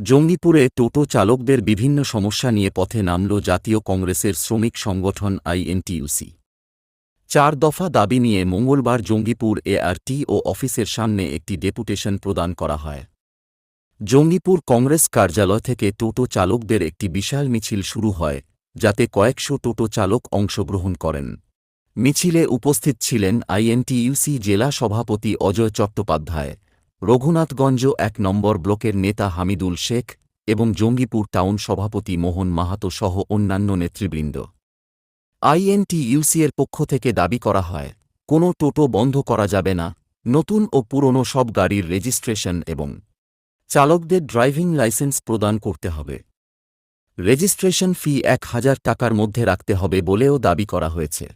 জঙ্গিপুরে টোটো চালকদের বিভিন্ন সমস্যা নিয়ে পথে নামল জাতীয় কংগ্রেসের শ্রমিক সংগঠন আইএনটিইউসি। চার দফা দাবি নিয়ে মঙ্গলবার জঙ্গিপুর এআরটিও অফিসের সামনে একটি ডেপুটেশন প্রদান করা হয়। জঙ্গিপুর কংগ্রেস কার্যালয় থেকে টোটো চালকদের একটি বিশাল মিছিল শুরু হয়, যাতে কয়েকশো টোটো চালক অংশগ্রহণ করেন। মিছিলে উপস্থিত ছিলেন আইএনটিইউসি জেলা সভাপতি অজয় চট্টোপাধ্যায় রঘুনাথগঞ্জ এক নম্বর ব্লকের নেতা হামিদুল শেখ এবং জঙ্গিপুর টাউন সভাপতি মোহন মাহাতো সহ অন্যান্য নেতৃবৃন্দ। আইএনটিইউসি এর পক্ষ থেকে দাবি করা হয়, কোনো টোটো বন্ধ করা যাবে না, নতুন ও পুরনো সব গাড়ির রেজিস্ট্রেশন এবং চালকদের ড্রাইভিং লাইসেন্স প্রদান করতে হবে। রেজিস্ট্রেশন ফি এক হাজার টাকার মধ্যে রাখতে হবে বলেও দাবি করা হয়েছে।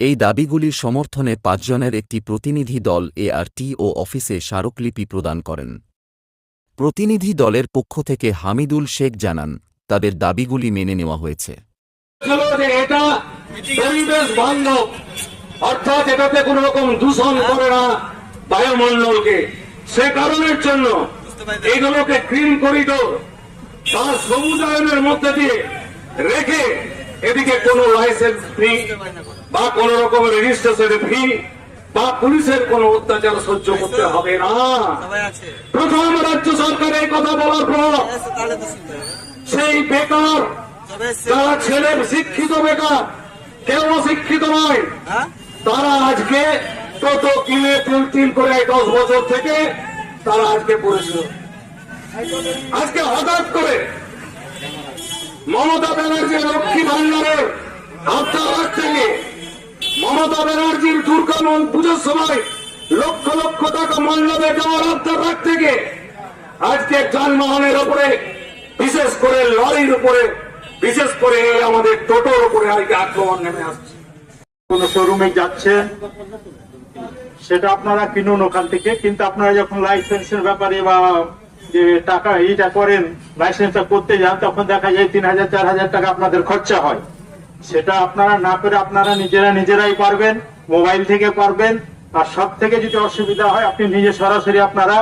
এই দাবিগুলির সমর্থনে পাঁচজনের একটি প্রতিনিধি দল এআরটিও অফিসে স্মারকলিপি প্রদান করেন। প্রতিনিধি দলের পক্ষ থেকে হামিদুল শেখ জানান, তাদের দাবিগুলি মেনে নেওয়া হয়েছে। অর্থাৎ এটাতে কোন রকম দূষণ করে না বায়ুমণ্ডলকে। সে কারণের জন্য এইগুলোকে করিডোর সবুজায়নের মধ্যে দিয়ে রেখে এদিকে কোনো লাইসেন্স বা কোন রকম রেজিস্ট্রেশন ফি বা পুলিশের কোনো অত্যাচার সহ্য করতে হবে না। প্রথম রাজ্য সরকার এই কথা বলার পর সেই বেকার যারা ছেলে শিক্ষিত বেকার কেউ শিক্ষিত নয় তারা আজকে টোটো কিনে তিল তিল করে দশ বছর থেকে তারা আজকে পড়েছিল। আজকে হঠাৎ করে মমতা ব্যানার্জির লক্ষ্মী ভান্ডারের হাত থেকে মমতা ব্যানার্জির দুর্গা মন পুজোর সময় লক্ষ লক্ষ টাকা মণ্ডপে যাওয়ার আবদার রাখ থেকে আজকে যানবাহনের উপরে, বিশেষ করে লরির উপরে, বিশেষ করে আমাদের টোটোর উপরে আজকে আক্রমণ নেমে আসছে। কোন শোরুমে যাচ্ছে, সেটা আপনারা কিনুন ওখান থেকে। কিন্তু আপনারা যখন লাইসেন্সের ব্যাপারে বা যে টাকা এইটা করেন লাইসেন্সটা করতে যান, তখন দেখা যায় তিন হাজার, চার হাজার টাকা আপনাদের খরচা হয়। সেটা আপনারা না করে আপনারা নিজেরা নিজেরাই পারবেন মোবাইল থেকে পারবেন আর সব থেকে যদি অসুবিধা হয়, আপনি নিজে সরাসরি আপনারা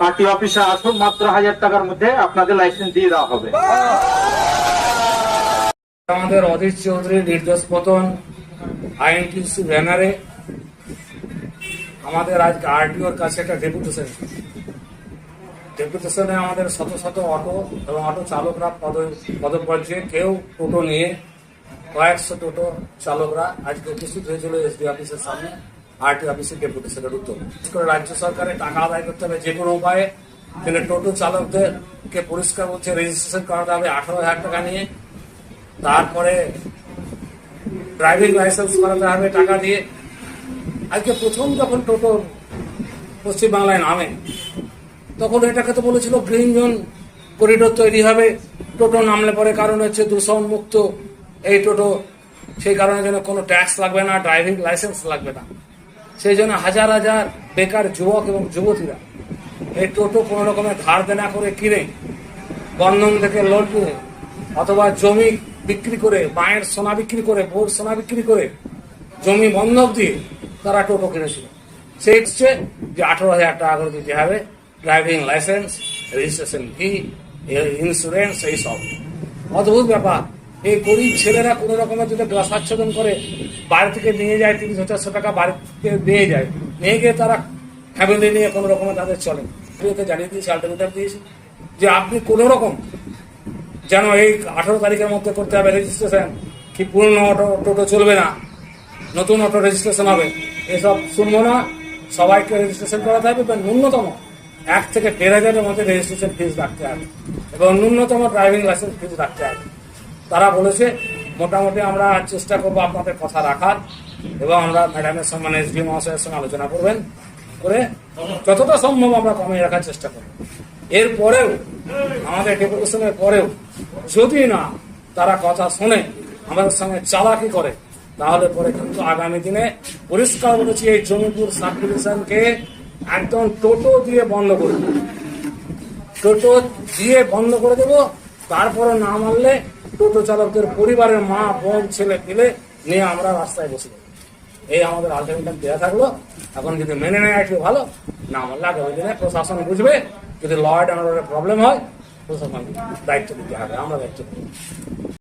পার্টি অফিসে আসুন, মাত্র হাজার টাকার মধ্যে আপনাদের লাইসেন্স দিয়ে দেওয়া হবে। আমাদের অধীর চৌধুরীর নির্দেশ পতন, আইএনটিসি ব্যানারে। আমাদের আজকে আরটিওর কাছে একটা ডেপুটেশন। ডেপুটেশনে আমাদের শত শত অটো এবং অটো চালকরা পদ পদপর্যায়ে কেউ টোটো নিয়ে কয়েকশো টোটো চালকরা আজকে উপস্থিত হয়েছিল এসডি অফিসের সামনে, আরটি অফিসের ডেপুটেশনের উত্তর। করে রাজ্য সরকারের টাকা আদায় করতে হবে যে কোনো উপায়ে। কিন্তু টোটো চালকদেরকে পরিষ্কার হচ্ছে রেজিস্ট্রেশন করাতে হবে আঠারো হাজার টাকা নিয়ে। তারপরে ড্রাইভিং লাইসেন্স করাতে হবে টাকা দিয়ে। আজকে প্রথম যখন টোটো পশ্চিমবাংলায় নামে, তখন এটাকে তো বলেছিল গ্রিন জোন করিডোর তৈরি হবে। টোটো নামলে পরে কারণ হচ্ছে দূষণ মুক্ত এই টোটো, সেই কারণে যেন কোনো ট্যাক্স লাগবে না, ড্রাইভিং লাইসেন্স লাগবে না। সেই জন্য হাজার হাজার বেকার যুবক এবং যুবতীরা এই টোটো কোনো রকমের ধার দেনা করে কিনে বন্ধন থেকে লোন নিয়ে অথবা জমি বিক্রি করে, মায়ের সোনা বিক্রি করে, বউর সোনা বিক্রি করে জমি বন্ধক দিয়ে তারা টোটো কিনেছিল। সেই হচ্ছে যে আঠারো হাজার টাকা করে দিতে হবে, driving licence, registration fee insurance, এই সব। অদ্ভুত ব্যাপার। এই গরিব ছেলেরা কোনো রকমের যদি গ্লাসাচ্ছাদন করে, বাড়ি থেকে নিয়ে যায় তিরিশ চারশো টাকা বাড়িতে দিয়ে যায়, নিয়ে গিয়ে তারা ফ্যামিলি নিয়ে কোনো রকমে তাদের চলে ওকে জানিয়ে দিয়েছি আলটিমেটার দিয়েছি, যে আপনি কোনো রকম যেন এই আঠারো তারিখের মধ্যে করতে হবে রেজিস্ট্রেশন কি পুরনো অটো টোটো চলবে না, নতুন অটো রেজিস্ট্রেশন হবে, এসব শুনব না, সবাইকে রেজিস্ট্রেশন করাতে হবে এবং ন্যূনতম এক থেকে দেড় হাজারের মধ্যে রেজিস্ট্রেশন ফিজ রাখতে হবে, এবং ন্যূনতম ড্রাইভিং লাইসেন্স ফিজ রাখতে হবে। তারা বলেছে, মোটামুটি আমরা চেষ্টা করব আপনাদের কথা রাখার এবং আমরা ম্যাডামের সম্মানে এসডি মহাশয়ের সঙ্গে আলোচনা করবেন করে যতটা সম্ভব আমরা কমিয়ে রাখার চেষ্টা করব। এরপরেও, আমাদের ডেপুটেশনের পরেও, যদি না তারা কথা শোনে, আমাদের সঙ্গে চালাকি করে, তাহলে পরে কিন্তু আগামী দিনে পরিষ্কার বলেছি, এই জমিপুর সাব ডিভিশনকে একদম টোটো দিয়ে বন্ধ করে দেবো। টোটো দিয়ে বন্ধ করে দেবো, তারপরে না মানলে টোটো চালকদের পরিবারের মা, বোন, ছেলে পেলে নিয়ে আমরা রাস্তায় বসে এই আমাদের আলটিমেটাম দেওয়া থাকল। এখন যদি মেনে নেয় একটু ভালো, না আমার লাগে ওই দিনে প্রশাসন বুঝবে, যদি ল অ্যান্ড অর্ডারের প্রবলেম হয়, প্রশাসন দায়িত্ব দিতে হবে, আমরা দায়িত্ব